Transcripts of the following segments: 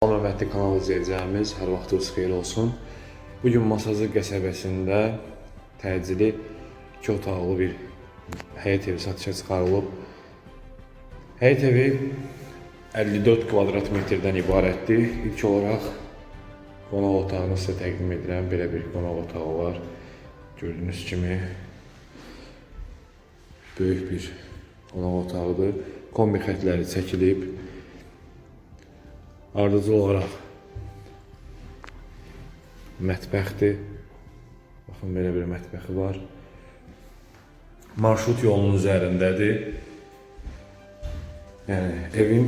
Salam hörmətli kanal izləyicilərimiz, hər vaxtınız xeyir olsun. Bu gün Masazır qəsəbəsində təcili 2 otaqlı bir həyət evi satışa çıxarılıb. Həyət evi 54 kvadrat metrdən ibarətdir. İlk olaraq qonaq otağını sizə təqdim edirəm. Belə bir qonaq otağı var. Gördüyünüz kimi böyük bir qonaq otağıdır. Kombi xətləri çəkilib. Ardıcıl olaraq mətbəxdir. Baxın belə bir mətbəxi var. Marşrut yolunun üzərindədir. Yəni evin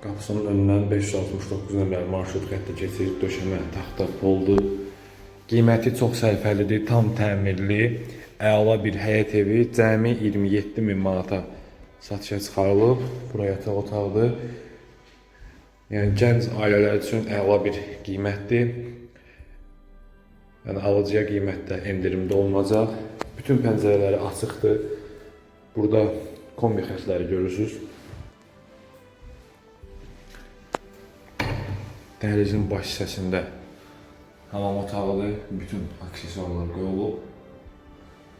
qapısının önündən 569 nömrəli marşrut xətti keçir, döşəmə, taxta, poldur. Qiyməti çox sərfəlidir, tam təmirli, əla bir həyət evi, cəmi 27 min manata satışa çıxarılıb. Buraya yataq otaqdır. Yəni gənc ailələr üçün əla bir qiymətdir. Yəni alıcıya qiymətdə endirimdə olunacaq. Bütün pəncərələri açıqdır. Burada kombi xətləri görürsüz. Dəhlizin baş hissəsində hamam otağıdır. Bütün aksesuarlar qoyulub.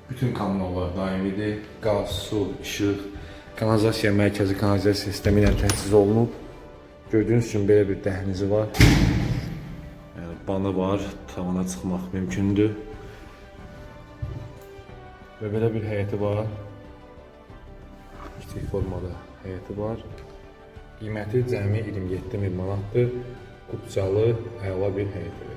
Bütün kommunallar daimidir. Qaz, su, işıq, kanalizasiya mərkəzi kanalizasiya sistemi ilə təchiz olunub. Gördüyünüz kimi belə bir dəhlizi var. Yəni banı var, tavana çıxmaq mümkündür. Və belə bir həyəti var. Kiçik formada həyəti var. Qiyməti cəmi 27 min manatdır. Qubcalı, əla bir həyət.